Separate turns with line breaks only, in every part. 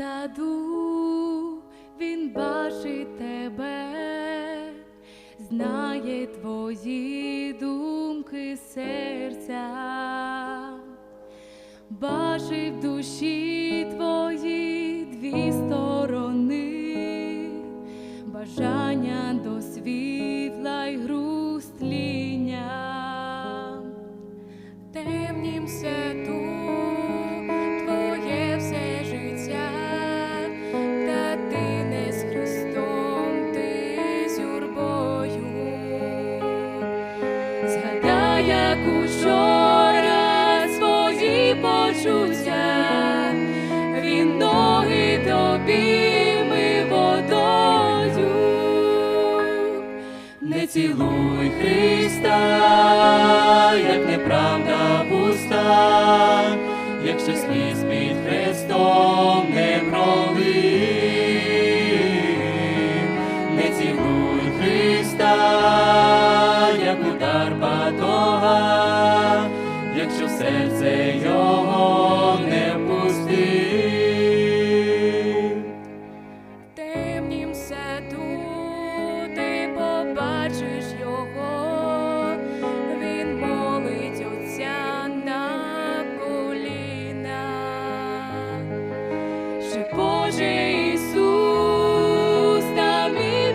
саду, він бачить тебе, знає твої думки серця, бачить в душі як учора свої почуття, він ноги тобі ми водою, не цілуй Христа, як неправда серце його не пустив.
В темнім саду ти побачиш його, він молить Отця на колінах.
Ще Боже Ісус,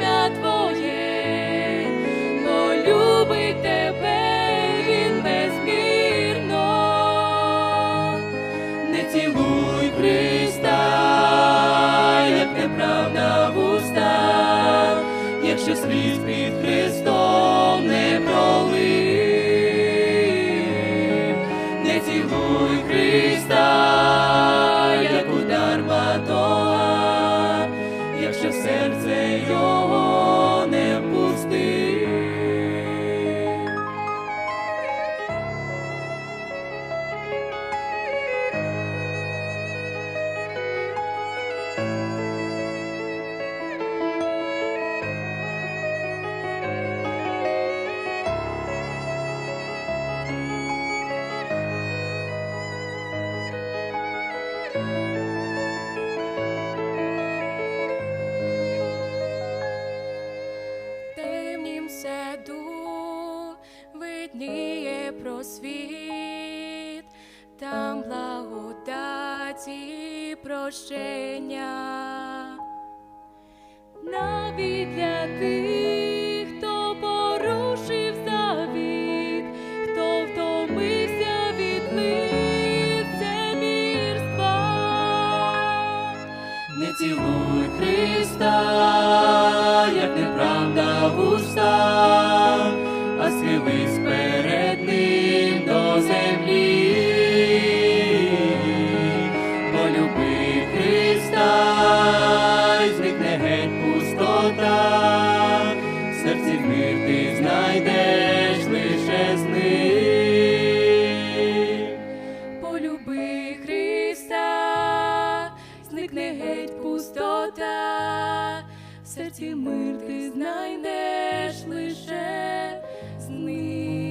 ім'я Твоє, бо Христа, як неправда в уста, якщо сліз
темнім саду видніє просвіт, там благодаті прощення.
Навіть для тих, як неправда в уста, а схились перед ним до землі. Полюби Христа, й зникне геть пустота, серці мир ти знайдеш лише з ним. Полюби Христа, зникне геть пустота, серці мир ти знайдеш лише з ним.